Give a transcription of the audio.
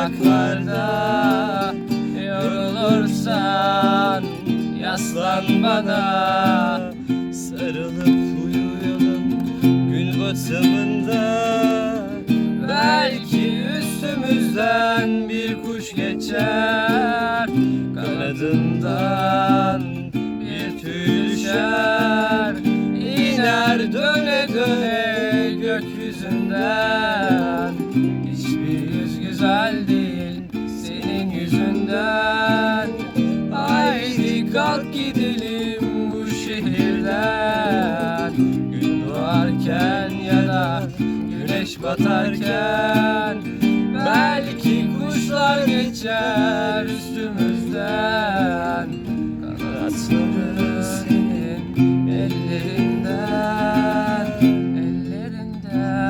uzaklarda Yorulursan yaslan bana Sarılıp uyuyalım gün batımında. Belki üstümüzden bir kuş geçer Kanadından bir tüy düşer İner döne döne gökyüzünden Hiçbir yüz güzel değil senin yüzünden. Haydi kalk gidelim bu şehirden. Gün doğarken ya da güneş batarken Belki kuşlar geçer üstümüzden